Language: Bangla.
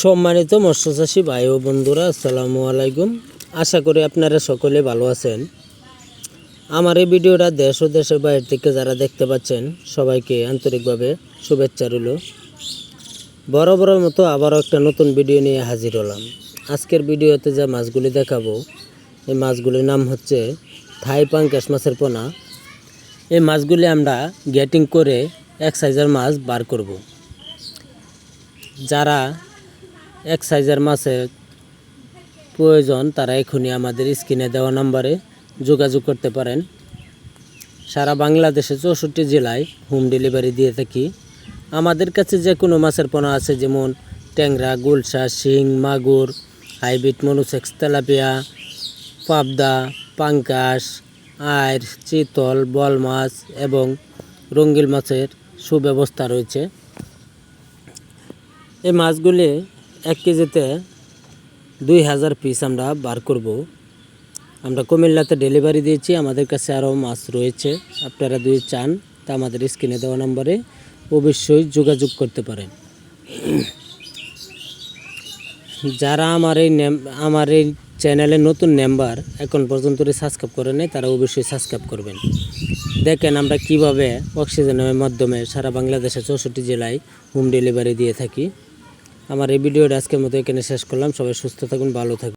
সম্মানিত মৎস্যচাষী ভাই ও বন্ধুরা, আসসালামু আলাইকুম। আশা করি আপনারা সকলে ভালো আছেন। আমার এই ভিডিওটা দেশ ও দেশের বাইরে থেকে যারা দেখতে পাচ্ছেন, সবাইকে আন্তরিকভাবে শুভেচ্ছা রইল। বড় বড় মতো আবারও একটা নতুন ভিডিও নিয়ে হাজির হলাম। আজকের ভিডিওতে যে মাছগুলি দেখাবো, এই মাছগুলির নাম হচ্ছে থাই পাঙ্কাশ মাছের পোনা। এই মাছগুলি আমরা গেটিং করে এক সাইজের মাছ বার করব। যারা এক সাইজের মাছের প্রয়োজন, তারা এখনই আমাদের স্ক্রিনে দেওয়া নম্বরে যোগাযোগ করতে পারেন। সারা বাংলাদেশে চৌষট্টি জেলায় হোম ডেলিভারি দিয়ে থাকি। আমাদের কাছে যে কোনো মাছের পোনা আছে, যেমন ট্যাংরা, গুলশা, শিং, মাগুর, হাইব্রিড মনুসেক্স, তেলাপিয়া, পাবদা, পাঙ্কাশ আয়ের চিতল, বল মাছ এবং রঙ্গিল মাছের সুব্যবস্থা রয়েছে। এই মাছগুলি এক কেজিতে দুই হাজার পিস আমরা বার করব। আমরা কুমিল্লাতে ডেলিভারি দিয়েছি, আমাদের কাছে আরও মাছ রয়েছে। আপনারা যদি চান তা আমাদের স্ক্রিনে দেওয়া নম্বরে অবশ্যই যোগাযোগ করতে পারেন। যারা আমার এই আমার এই চ্যানেলে নতুন মেম্বার এখন পর্যন্ত সাবস্ক্রাইব করে নেই তারা অবশ্যই সাবস্ক্রাইব করবেন। দেখেন আমরা কীভাবে অক্সিজেনের মাধ্যমে সারা বাংলাদেশে চৌষট্টি জেলায় হোম ডেলিভারি দিয়ে থাকি। আমার এই ভিডিওটা আজকের মতো এখানে শেষ করলাম। সবাই সুস্থ থাকুন ভালো থাকুন।